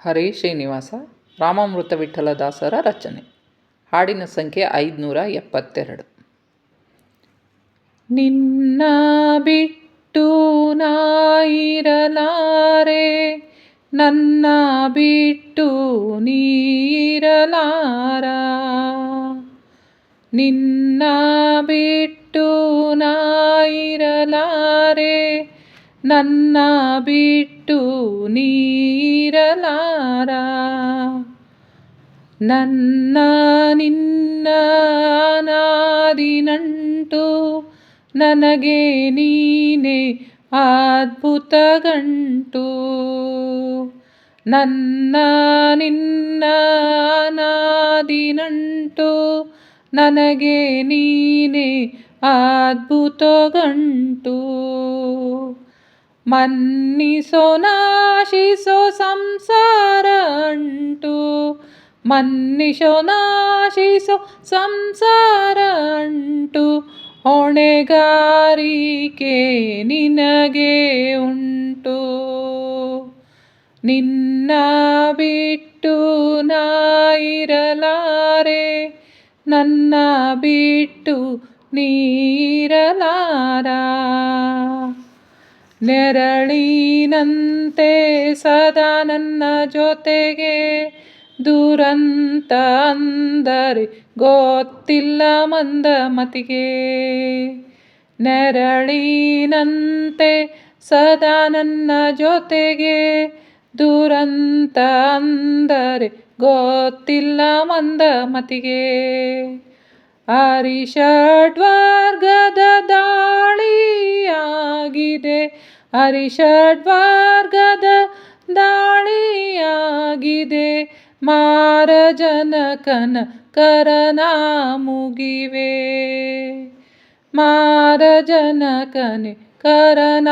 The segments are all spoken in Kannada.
ಹರೇ ಶ್ರೀನಿವಾಸ, ರಾಮಾಮೃತ ವಿಠಲದಾಸರ ರಚನೆ. ಹಾಡಿನ ಸಂಖ್ಯೆ ಐದುನೂರ ಎಪ್ಪತ್ತೆರಡು. ನಿನ್ನ ಬಿಟ್ಟು ನಾಯಿರಲಾರೆ, ನನ್ನ ಬಿಟ್ಟು ನೀರಲಾರ? ನಿನ್ನ ಬಿಟ್ಟು ನಾಯಿರಲಾರೆ, ನನ್ನ ಬಿಟ್ಟು ನೀರಲಾರ ನನ್ನ ನಿನ್ನ ನಾದಿನಂಟು ನನಗೆ ನೀನೆ ಅದ್ಭುತ ಗಂಟು. ನನ್ನ ನಿನ್ನ ನಾದಿನಂಟು ನನಗೆ ನೀನೆ ಅದ್ಭುತ ಗಂಟು. ಮನ್ನಿಸೋ ನಾಶಿಸೋ ಸಂಸಾರ ಅಂಟು ಮನ್ನಿಸೋ ನಾಶಿಸೋ ಸಂಸಾರ ಅಂಟು ಹೊಣೆಗಾರಿಕೆ ನಿನಗೆ ಉಂಟು. ನಿನ್ನ ಬಿಟ್ಟು ನಾಯಿರಲಾರೆ ನನ್ನ ಬಿಟ್ಟು ನೀರಲಾರ. ನೆರಳಿನಂತೆ ಸದಾ ನನ್ನ ಜೊತೆಗೆ. ದುರಂತ ಅಂದರೆ ಗೊತ್ತಿಲ್ಲ ಮಂದ ಮತಿಗೆ. ನೆರಳಿನಂತೆ ಸದಾ ನನ್ನ ಜೊತೆಗೆ. ದುರಂತ ಅಂದರೆ ಗೊತ್ತಿಲ್ಲ ಮಂದ ಮತಿಗೆ. ಅರಿಷಡ್ವರ್ಗದ ದಾಳಿಯಾಗಿದೆ. ಅರಿಷಡ್ವರ್ಗದ ದಾಳಿಯಾಗಿದೆ. ಮಾರಜನಕನ ಕರನ ಮುಗಿವೆ. ಮಾರಜನಕನೆ ಕರನ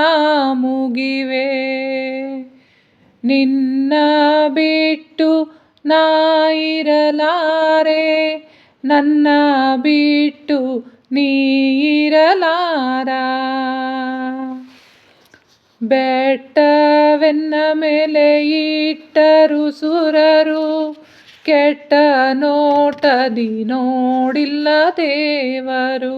ಮುಗಿವೆ. ನಿನ್ನ ಬಿಟ್ಟು ನಾಯಿರಲಾರೆ ನನ್ನ ಬಿಟ್ಟು ನೀರಲಾರ ಬೆಟ್ಟವೆನ್ನ ಮೇಲೆ ಇಟ್ಟರು ಸುರರು, ಕೆಟ್ಟ ನೋಟದಿ ನೋಡಿಲ್ಲ ದೇವರು.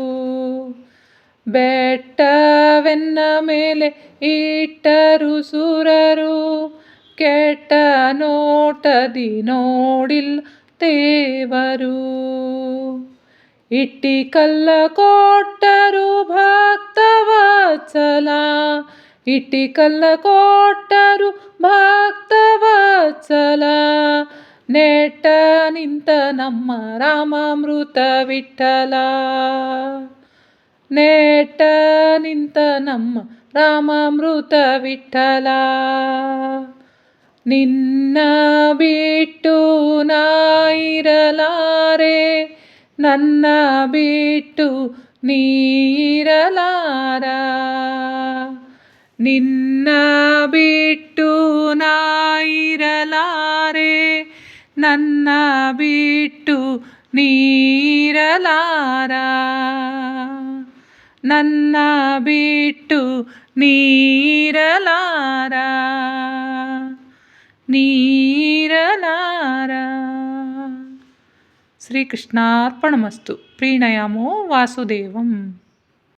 ಬೆಟ್ಟವೆನ್ನ ಮೇಲೆ ಇಟ್ಟರು ಸುರರು, ಕೆಟ್ಟ ನೋಟದಿ ನೋಡಿಲ್ಲ ದೇವರು. ಇಟ್ಟಿ ಕಲ್ಲ ಕೊಟ್ಟರು ಭಕ್ತವತ್ಸಲ ಇಟ್ಟಿ ಕಲ್ಲ ಕೊಟ್ಟರು ಭಕ್ತವತ್ಸಲ. ನೆಟ್ಟ ನಿಂತ ನಮ್ಮ ರಾಮಾಮೃತ ವಿಠಲ ನೆಟ್ಟ ನಿಂತ ನಮ್ಮ ರಾಮಾಮೃತ ವಿಠಲ ನಿನ್ನ ಬಿಟ್ಟು ನಾಯಿರಲಾರೆ, ನನ್ನ ಬಿಟ್ಟು ನೀರಲಾರ. ನಿನ್ನ ಬಿಟ್ಟು ನಾಯಿರಲಾರೆ ನನ್ನ ಬಿಟ್ಟು ನೀರಲಾರ. ನನ್ನ ಬಿಟ್ಟು ನೀರಲಾರ ನೀರಲಾರ. ಶ್ರೀಕೃಷ್ಣಾರ್ಪಣಮಸ್ತು. ಪ್ರೀಣಯಾಮೋ ವಾಸುದೇವಂ.